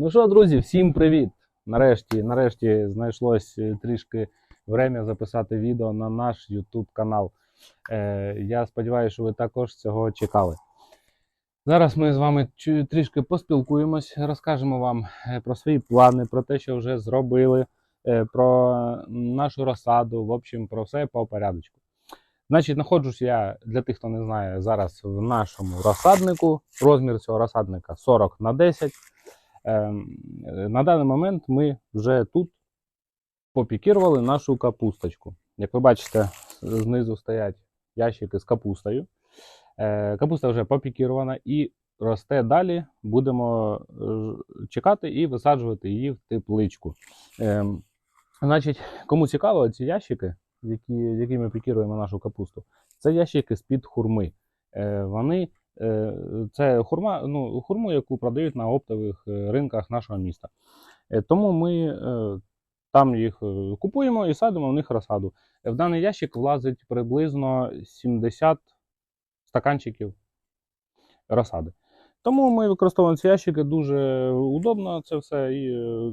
Ну що, друзі, всім привіт! Нарешті, нарешті знайшлось е, трішки время записати відео на наш YouTube канал. Е, я сподіваюся, що ви також цього чекали. Зараз ми з вами трішки поспілкуємось, розкажемо вам е, про свої плани, про те, що вже зробили, е, про нашу розсаду, в общем, про все по порядочку. Значить, знаходжусь я, для тих, хто не знає, зараз в нашому розсаднику. Розмір цього розсадника 40 на 10. Ем, На даний момент ми вже тут попікірували нашу капусточку. Як ви бачите, знизу стоять ящики з капустою. Е, Капуста вже попікірована і росте далі. Будемо е, чекати і висаджувати її в тепличку. Ем, Значить, кому цікаво, ці ящики, які, які ми пікіруємо нашу капусту, це ящики з-під хурми. Е, Вони Це хурма, ну, хурму, яку продають на оптових е, ринках нашого міста. Е, Тому ми е, там їх е, купуємо і садимо в них розсаду. Е, В даний ящик влазить приблизно 70 стаканчиків розсади. Тому ми використовуємо ці ящики дуже удобно це все. І е,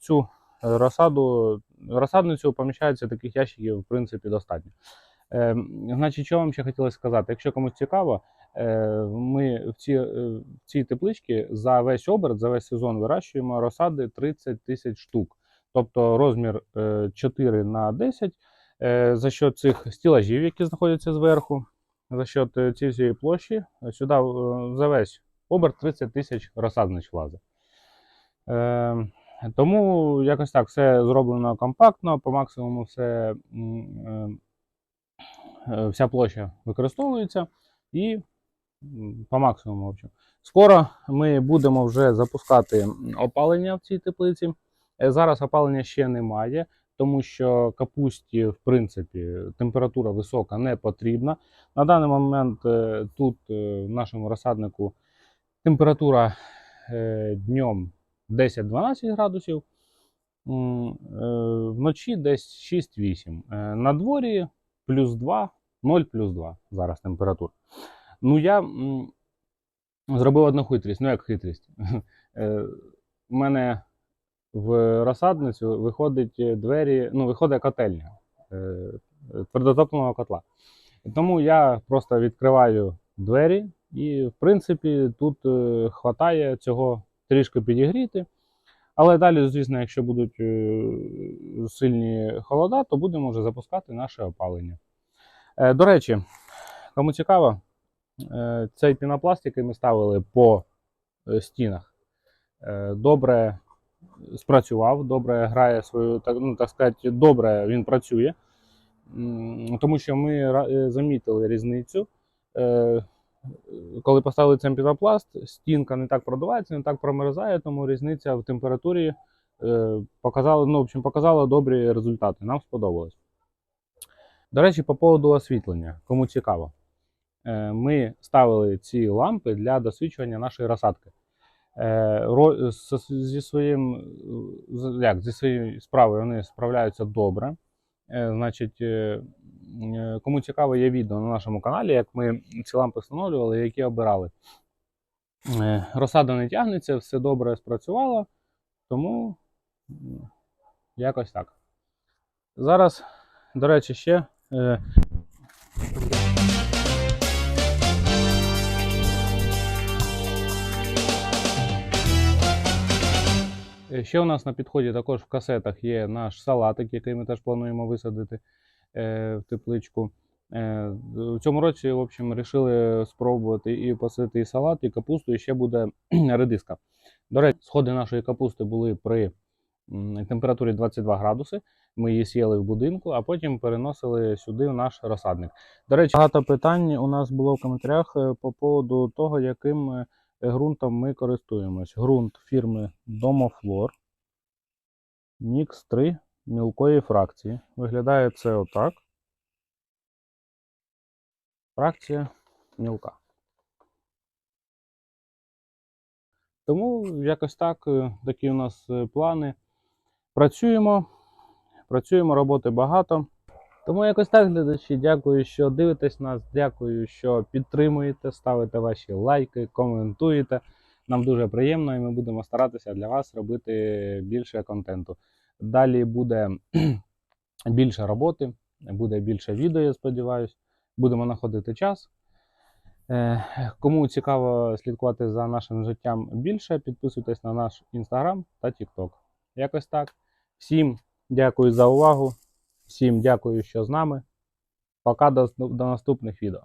цю розсаду, розсадницю поміщається таких ящиків, в принципі, достатньо. Е, Значить, що вам ще хотілося сказати? Якщо комусь цікаво, Е, ми в, ці, е, в цій тепличці за весь оберт, за весь сезон вирощуємо розсади 30 тисяч штук. Тобто розмір е, 4 на 10 Е, за счет цих стілажів, які знаходяться зверху, за е, цієї площі, е, сюди е, за весь оберт 30 тисяч розсаднич влазить. Е, Тому якось так все зроблено компактно, по максимуму все, е, е, вся площа використовується і по максимуму. В общем. Скоро ми будемо вже запускати опалення в цій теплиці. Е, Зараз опалення ще немає, тому що капусті, в принципі, температура висока не потрібна. На даний момент е, тут, е, в нашому розсаднику, температура днем 10-12 градусів, вночі десь 6-8. Е, На дворі плюс 2, 0 плюс 2 зараз температура. Ну, я зробив одну хитрість. Ну, як хитрість. Е, У мене в розсадницю виходить двері, ну, виходить котельня е, твердотопного котла. Тому я просто відкриваю двері, і, в принципі, тут е, хватає цього трішки підігріти. Але далі, звісно, якщо будуть сильні холода, то будемо вже запускати наше опалення. До речі, кому цікаво, цей пінопласт, який ми ставили по е, стінах, е, добре спрацював, добре грає свою, так, ну, так сказати, добре він працює. Тому що ми е, замітили різницю. Е, Коли поставили цей пінопласт, стінка не так продувається, не так промерзає, тому різниця в температурі е, показала, ну, в общем, показала добрі результати. Нам сподобалось. До речі, по поводу освітлення, кому цікаво. Е, Ми ставили ці лампи для досвідчування нашої розсадки. Е, Зі своїм, як, зі своєю справою вони справляються добре. Е, Значить, кому цікаво, є відео на нашому каналі, як ми ці лампи встановлювали, які обирали. Розсада не тягнеться, все добре спрацювало, тому якось так. Зараз, до речі, ще. Ще у нас на підході також в касетах є наш салатик, який ми теж плануємо висадити е, в тепличку. Е, в цьому році, в общем, вирішили спробувати і посадити і салат, і капусту, і ще буде редиска. До речі, сходи нашої капусти були при температурі 22 градуси. Ми її сіяли в будинку, а потім переносили сюди в наш розсадник. До речі, багато питань у нас було в коментарях е, по поводу того, яким е, ґрунтом ми користуємось. Ґрунт фірми Домофлор. Мікс 3 мілкої фракції. Виглядає це отак. Фракція мілка. Тому якось так, е, такі у нас е, плани. Працюємо, працюємо, роботи багато. Тому якось так, глядачі, дякую, що дивитесь нас, дякую, що підтримуєте, ставите ваші лайки, коментуєте. Нам дуже приємно, і ми будемо старатися для вас робити більше контенту. Далі буде більше роботи, буде більше відео, я сподіваюся. Будемо знаходити час. Е, Кому цікаво слідкувати за нашим життям більше, підписуйтесь на наш інстаграм та TikTok. Якось так. Всім дякую за увагу. Всім дякую, що з нами. Пока до, до наступних відео.